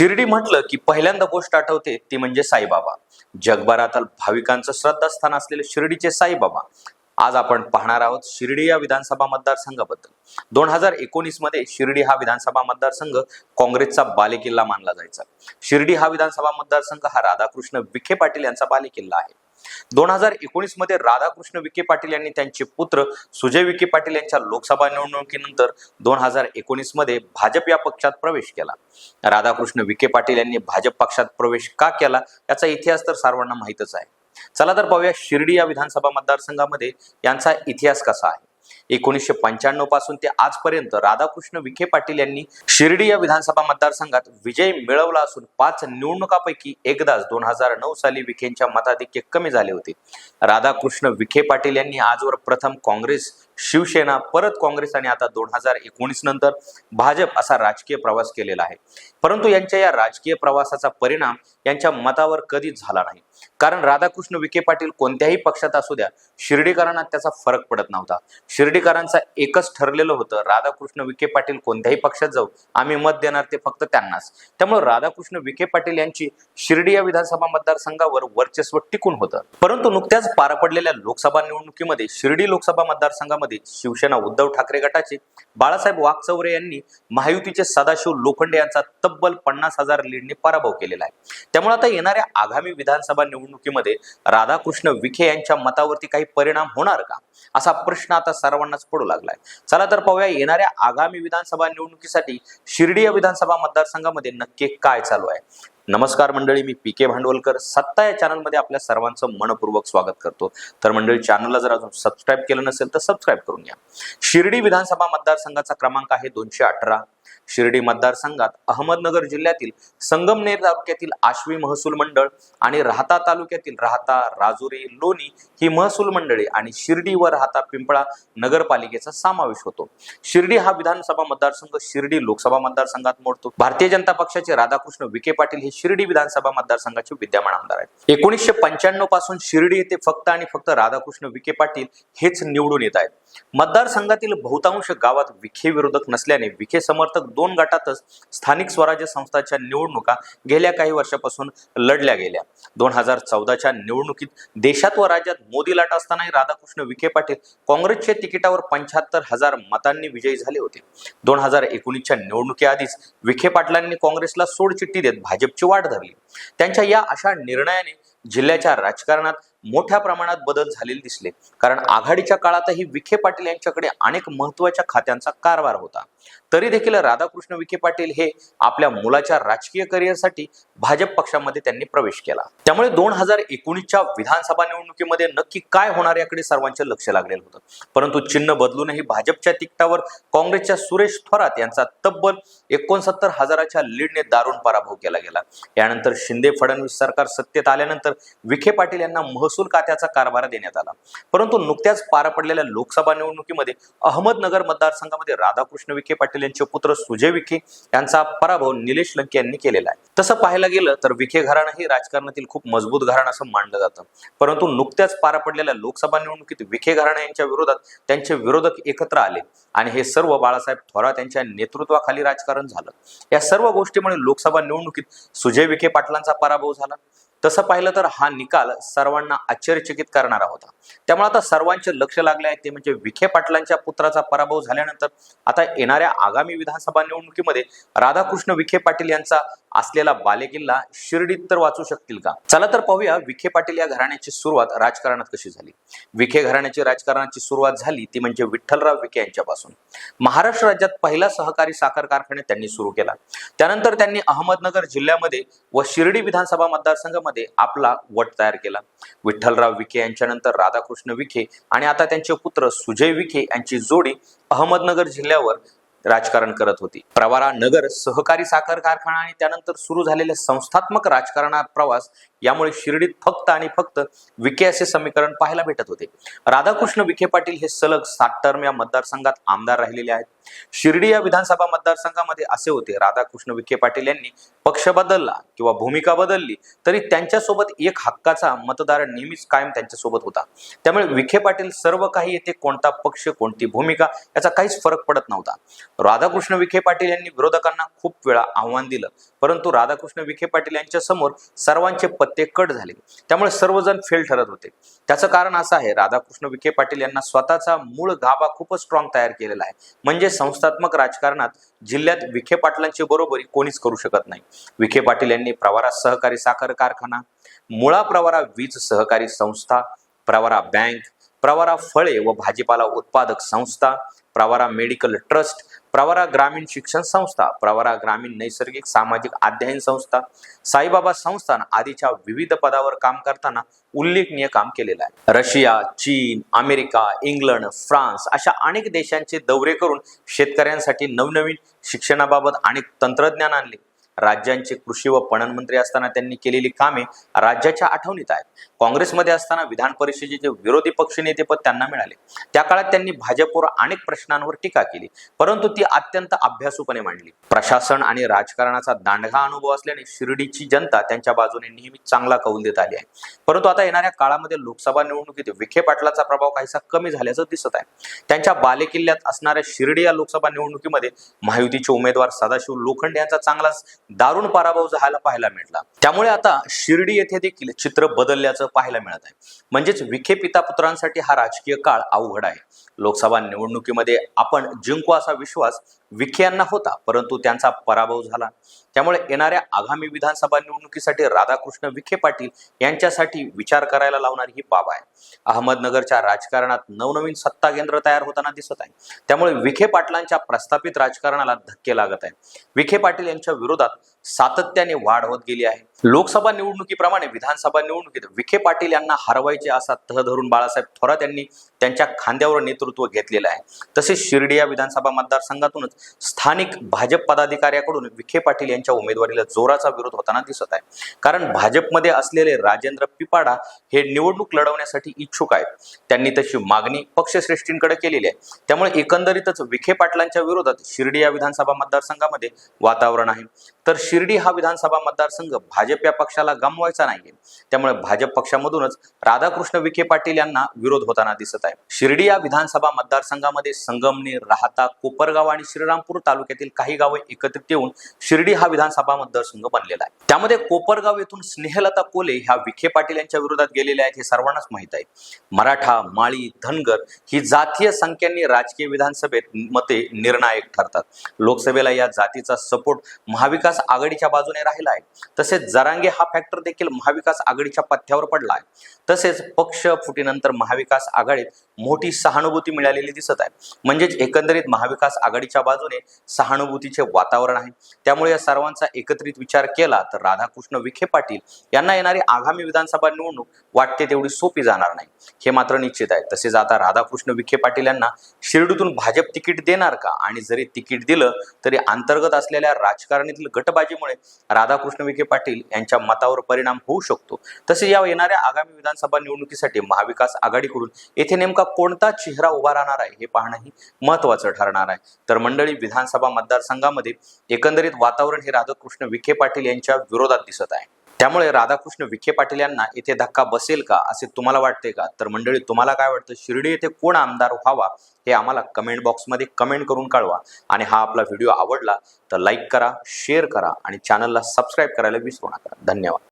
शिर्डी म्हटलं की पहिल्यांदा गोष्ट आठवते ती म्हणजे साईबाबा. जगभरातील भाविकांचं श्रद्धास्थान असलेले शिर्डीचे साईबाबा. आज आपण पाहणार आहोत शिर्डी या विधानसभा मतदारसंघाबद्दल. दोन हजार एकोणीसमध्ये शिर्डी हा विधानसभा मतदारसंघ काँग्रेसचा बालेकिल्ला मानला जायचा. शिर्डी हा विधानसभा मतदारसंघ हा राधाकृष्ण विखे पाटील यांचा बालेकिल्ला आहे. दोन हजार एकोणीसमध्ये राधाकृष्ण विखे पाटील यांनी त्यांचे पुत्र सुजय विखे पाटील यांच्या लोकसभा निवडणुकीनंतर दोन हजार एकोणीसमध्ये भाजप या पक्षात प्रवेश केला. राधाकृष्ण विखे पाटील यांनी भाजप पक्षात प्रवेश का केला याचा इतिहास तर सर्वांना माहीतच आहे. चला तर पाहूया शिर्डी या विधानसभा मतदारसंघामध्ये यांचा इतिहास कसा आहे. एकोणीसशे पंच्याण्णवपासून ते आजपर्यंत राधाकृष्ण विखे पाटील यांनी शिर्डी या विधानसभा मतदारसंघात विजय मिळवला असून पाच निवडणुकापैकी एकदाच दोन हजार नऊ साली विखेंच्या मताधिक्य कमी झाले होते. राधाकृष्ण विखे पाटील यांनी आजवर प्रथम काँग्रेस शिवसेना परत काँग्रेस आणि आता दोन हजार एकोणीस नंतर भाजप असा राजकीय प्रवास केलेला आहे. परंतु यांच्या या राजकीय प्रवासाचा परिणाम यांच्या मतावर कधीच झाला नाही. कारण राधाकृष्ण विखे पाटील कोणत्याही पक्षात असू द्या शिर्डीकरांना त्याचा फरक पडत नव्हता. शिर्डी शिर्डीकरांचा एकच ठरलेलं होतं राधाकृष्ण विखे पाटील कोणत्याही पक्षात जाऊ आम्ही मत देणार ते फक्त त्यांनाच. त्यामुळे राधाकृष्ण विखे पाटील यांची शिर्डी या विधानसभा मतदारसंघावर वर्चस्व टिकून होतं. परंतु नुकत्याच पार पडलेल्या लोकसभा निवडणुकीमध्ये शिर्डी लोकसभा मतदारसंघामध्ये शिवसेना उद्धव ठाकरे गटाचे बाळासाहेब वागचौरे यांनी महायुतीचे सदाशिव लोखंडे यांचा तब्बल पन्नास हजार लीडने पराभव केलेला आहे. त्यामुळे आता येणाऱ्या आगामी विधानसभा निवडणुकीमध्ये राधाकृष्ण विखे यांच्या मतावरती काही परिणाम होणार का? असा प्रश्न आता सर्वांना सर्वांनाच पडू लागलाय. चला तर पाहूया येणाऱ्या आगामी विधानसभा निवडणुकीसाठी शिर्डी या विधानसभा मतदारसंघामध्ये नक्की काय चालू आहे? नमस्कार मंडळी मी पी के भांडवलकर. सत्ता या चॅनलमध्ये आपल्या सर्वांचं मनपूर्वक स्वागत करतो. तर मंडळी चॅनलला जर अजून सबस्क्राईब केलं नसेल तर सबस्क्राईब करून घ्या. शिर्डी विधानसभा मतदारसंघाचा क्रमांक आहे दोनशे अठरा. शिर्डी मतदारसंघात अहमदनगर जिल्ह्यातील संगमनेर तालुक्यातील आश्वी महसूल मंडळ आणि राहता तालुक्यातील राहता राजुरी लोणी ही महसूल मंडळे आणि शिर्डी व राहता पिंपळा नगरपालिकेचा समावेश होतो. शिर्डी हा विधानसभा मतदारसंघ शिर्डी लोकसभा मतदारसंघात मोडतो. भारतीय जनता पक्षाचे राधाकृष्ण विखे पाटील हे शिर्डी विधानसभा मतदारसंघाचे विद्यमान आमदार आहेत. एकोणीसशे पंच्याण्णवपासून शिर्डी येथे फक्त आणि फक्त राधाकृष्ण विखे पाटील हेच निवडून येत आहेत. मतदारसंघातील बहुतांश गावात विखे विरोधक नसल्याने विखे समर्थक दोन गटातच स्थानिक स्वराज्य संस्थांच्या निवडणुका गेल्या काही वर्षापासून लढल्या गेल्या. दोन हजार चौदाच्या निवडणुकीत देशात व राज्यात मोदी लाट असतानाही राधाकृष्ण विखे पाटील काँग्रेसच्या तिकिटावर पंच्याहत्तर हजार मतांनी विजयी झाले होते. दोन हजार एकोणीसच्या निवडणुकीआधीच विखे पाटलांनी काँग्रेसला सोडचिठ्ठी देत भाजपची वाट धरली. त्यांच्या या अशा निर्णयाने जिल्ह्याच्या राजकारणात मोठ्या प्रमाणात बदल झालेले दिसले. कारण आघाडीच्या काळातही विखे पाटील यांच्याकडे अनेक महत्त्वाच्या खात्यांचा कारभार होता. तरी देखील राधाकृष्ण विखे पाटील हे आपल्या मुलाच्या राजकीय करिअरसाठी भाजप पक्षामध्ये त्यांनी प्रवेश केला. त्यामुळे दोन हजार एकोणीसच्या विधानसभा निवडणुकीमध्ये नक्की काय होणार याकडे सर्वांचे लक्ष लागलेलं होतं. परंतु चिन्ह बदलूनही भाजपच्या तिकटावर काँग्रेसच्या सुरेश थोरात यांचा तब्बल एकोणसत्तर हजाराच्या लीडने दारुण पराभव केला गेला. यानंतर शिंदे फडणवीस सरकार सत्तेत आल्यानंतर विखे पाटील यांना महसूल खात्याचा कारभार देण्यात आला. परंतु नुकत्याच पार पडलेल्या लोकसभा निवडणुकीमध्ये अहमदनगर मतदारसंघामध्ये राधाकृष्ण विखे पाटील पाटील यांचे पुत्र सुजय विखे यांचा पराभव निलेश लंके यांनी केलेला आहे. तसं पाहायला गेलं तर विखे घराणं हे राजकारणातील खूप मजबूत घराणं असं मानलं जातं. परंतु नुकत्याच पार पडलेल्या लोकसभा निवडणुकीत विखे घराणा यांच्या विरोधात त्यांचे विरोधक एकत्र आले आणि हे सर्व बाळासाहेब थोरात यांच्या नेतृत्वाखाली राजकारण झालं. या सर्व गोष्टीमुळे लोकसभा निवडणुकीत सुजय विखे पाटलांचा पराभव झाला. तसं पाहिलं तर हा निकाल सर्वांना आश्चर्यचकित करणारा होता. त्यामुळे आता सर्वांचे लक्ष लागले आहे. ते म्हणजे विखे पाटलांच्या पुत्राचा पराभव झाल्यानंतर आता येणाऱ्या आगामी विधानसभा निवडणुकीमध्ये राधाकृष्ण विखे पाटील यांचा असलेला बालेकिल्ला शिर्डीत तर वाचू शकतील का? चला तर पाहूया विखे पाटील या घराण्याची सुरुवात राजकारणात कशी झाली. विखे घराण्याची राजकारणाची सुरुवात झाली ती म्हणजे विठ्ठलराव विखे यांच्यापासून. महाराष्ट्र राज्यात पहिला सहकारी साखर कारखाने त्यांनी सुरू केला. त्यानंतर त्यांनी अहमदनगर जिल्ह्यामध्ये व शिर्डी विधानसभा मतदारसंघामध्ये आपला वट तयार केला. विठ्ठलराव विखे यांच्यानंतर राधाकृष्ण विखे आणि आता त्यांचे पुत्र सुजय विखे यांची जोडी अहमदनगर जिल्ह्यावर राजकारण करत होती. प्रवारा नगर सहकारी साखर कारखाना आणि त्यानंतर सुरू झालेल्या संस्थात्मक राजकारणात प्रवास यामुळे शिर्डीत फक्त आणि फक्त विखे असे समीकरण पाहायला भेटत होते. राधाकृष्ण विखे पाटील हे सलग सात टर्म या मतदारसंघात आमदार राहिलेले आहेत. शिर्डी या विधानसभा मतदारसंघामध्ये असे होते राधाकृष्ण विखे पाटील यांनी पक्ष बदलला किंवा भूमिका बदलली तरी त्यांच्यासोबत एक हक्काचा मतदार नेहमीच कायम त्यांच्यासोबत होता. त्यामुळे विखे पाटील सर्व काही येथे कोणता पक्ष कोणती भूमिका याचा काहीच फरक पडत नव्हता. राधाकृष्ण विखे पाटील यांनी विरोधकांना खूप वेळा आव्हान दिलं परंतु राधाकृष्ण विखे पाटील यांच्या समोर सर्वांचे ते कट झाले. त्यामुळे सर्वजण फेल ठरत होते. त्याचं कारण असं आहे राधाकृष्ण विखे पाटील यांना स्वतःचा मूळ गाभा खूपच स्ट्रॉंग तयार केलेला आहे. म्हणजे संस्थात्मक राजकारणात जिल्ह्यात विखे पाटलांची बरोबरी कोणीच करू शकत नाही. विखे पाटील यांनी प्रवारा सहकारी साखर कारखाना मुळा प्रवारा वीज सहकारी संस्था प्रवारा बँक प्रवारा फळे व भाजीपाला उत्पादक संस्था प्रवारा मेडिकल ट्रस्ट प्रवारा ग्रामीण शिक्षण संस्था प्रवारा ग्रामीण नैसर्गिक सामाजिक अध्ययन संस्था साईबाबा संस्थान आदीच्या विविध पदावर काम करताना उल्लेखनीय काम केलेलं आहे. रशिया चीन अमेरिका इंग्लंड फ्रान्स अशा अनेक देशांचे दौरे करून शेतकऱ्यांसाठी नवनवीन शिक्षणाबाबत अनेक तंत्रज्ञान आणले. राज्यांचे कृषी व पणन मंत्री असताना त्यांनी केलेली कामे राज्याच्या आठवणीत आहेत. काँग्रेसमध्ये असताना विधान परिषदेचे विरोधी पक्षनेतेपद त्यांना मिळाले. त्या काळात त्यांनी भाजपवर अनेक प्रश्नांवर टीका केली परंतु ती अत्यंत अभ्यासूपणे मांडली. प्रशासन आणि राजकारणाचा दांडगा अनुभव असल्याने शिर्डीची जनता त्यांच्या बाजूने नेहमी चांगला कौल देत आली आहे. परंतु आता येणाऱ्या काळामध्ये लोकसभा निवडणुकीत विखे पाटलाचा प्रभाव काहीसा कमी झाल्याचं दिसत आहे. त्यांच्या बालेकिल्ल्यात असणाऱ्या शिर्डी या लोकसभा निवडणुकीमध्ये महायुतीचे उमेदवार सदाशिव लोखंडे यांचा चांगलाच दारुण पराभव झाला पाहायला मिळाला. त्यामुळे आता शिर्डी येथे देखील चित्र बदलल्याचं पाहायला मिळत आहे. म्हणजेच विखे पिता पुत्रांसाठी हा राजकीय काळ अवघड आहे. लोकसभा निवडणुकीमध्ये आपण जिंकू असा विश्वास विखे यांना होता परंतु त्यांचा पराभव झाला. त्यामुळे येणाऱ्या आगामी विधानसभा निवडणुकीसाठी राधाकृष्ण विखे पाटील यांच्यासाठी विचार करायला लावणारी ही बाब आहे. अहमदनगरच्या राजकारणात नवनवीन सत्ता केंद्र तयार होताना दिसत आहे. त्यामुळे विखे पाटलांच्या प्रस्थापित राजकारणाला धक्के लागत आहे विखे पाटील यांच्या विरोधात सातत्याने वाढ होत गेली आहे. लोकसभा निवडणुकीप्रमाणे विधानसभा निवडणुकीत विखे पाटील यांना हरवायचे असा तह धरून बाळासाहेब थोरात यांनी त्यांच्या खांद्यावर नेतृत्व घेतलेलं आहे. तसेच शिर्डी या विधानसभा मतदारसंघातूनच स्थानिक भाजप पदाधिकाऱ्याकडून विखे पाटील यांच्या उमेदवारीला जोराचा विरोध होताना दिसत आहे. कारण भाजपमध्ये असलेले राजेंद्र पिपाडा हे निवडणूक लढवण्यासाठी इच्छुक आहेत. त्यांनी तशी मागणी पक्षश्रेष्ठींकडे केलेली आहे. त्यामुळे एकंदरीतच विखे पाटलांच्या विरोधात शिर्डी या विधानसभा मतदारसंघामध्ये वातावरण आहे. तर शिर्डी हा विधानसभा मतदारसंघ भाजप या पक्षाला गमवायचा नाहीये. त्यामुळे भाजप पक्षामधूनच राधाकृष्ण विखे पाटील यांना विरोध होताना दिसत आहे. शिर्डी या विधानसभा मतदारसंघामध्ये संगमनेर राहता कोपरगाव आणि श्रीरामपूर तालुक्यातील काही गावे एकत्रित येऊन शिर्डी हा विधानसभा मतदारसंघ बनलेला आहे. त्यामध्ये कोपरगाव येथून स्नेहलता कोले ह्या विखे पाटील यांच्या विरोधात गेलेल्या आहेत हे सर्वांनाच माहीत आहे. मराठा माळी धनगर ही जातीय संख्यांनी राजकीय विधानसभेत मते निर्णायक ठरतात. लोकसभेला या जातीचा सपोर्ट महाविकास आघाडीच्या बाजूने राहिला आहे तसेच जरांगे हा फॅक्टर देखील महाविकास आघाडीच्या पथ्यावर पडला आहे तसेच पक्ष फुटीनंतर महाविकास आघाडीत मोठी सहानुभूती मिळालेली दिसत आहे. म्हणजेच एकंदरीत महाविकास आघाडीच्या बाजूने सहानुभूतीचे वातावरण आहे. त्यामुळे या सर्वांचा एकत्रित विचार केला तर राधाकृष्ण विखे पाटील यांना येणारी आगामी विधानसभा निवडणूक वाटते तेवढी सोपी जाणार नाही. हे मात्र निश्चित आहे. तसेच आता राधाकृष्ण विखे पाटील यांना शिर्डीतून भाजप तिकीट देणार का? आणि जरी तिकीट दिलं तरी अंतर्गत असलेल्या राजकारणीतील गटबाजीमुळे राधाकृष्ण विखे पाटील यांच्या मतावर परिणाम होऊ शकतो. तसेच या येणाऱ्या आगामी विधानसभा निवडणुकीसाठी महाविकास आघाडीकडून येथे नेमका कोणता चेहरा उभा राहणार आहे हे पाहणंही महत्वाचं ठरणार आहे. तर मंडळी विधानसभा मतदारसंघामध्ये एकंदरीत वातावरण हे राधाकृष्ण विखे पाटील यांच्या विरोधात दिसत आहे. त्यामुळे राधाकृष्ण विखे पाटील यांना येथे धक्का बसेल का असे तुम्हाला वाटते का? तर मंडळी तुम्हाला काय वाटतं? शिर्डी येथे कोण आमदार व्हावा हे आम्हाला कमेंट बॉक्समध्ये कमेंट करून कळवा. आणि हा आपला व्हिडिओ आवडला तर लाईक करा शेअर करा आणि चॅनलला सबस्क्राईब करायला विसरू नका. धन्यवाद.